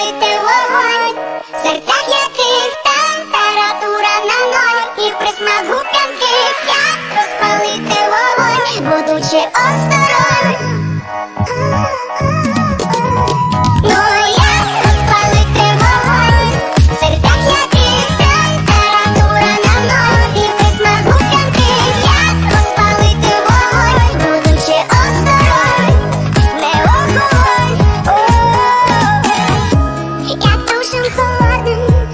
розпалити вогонь, в яких температура на ноль, і присмак губ як розпалити вогонь, будучи осторонь. Hoşum vardı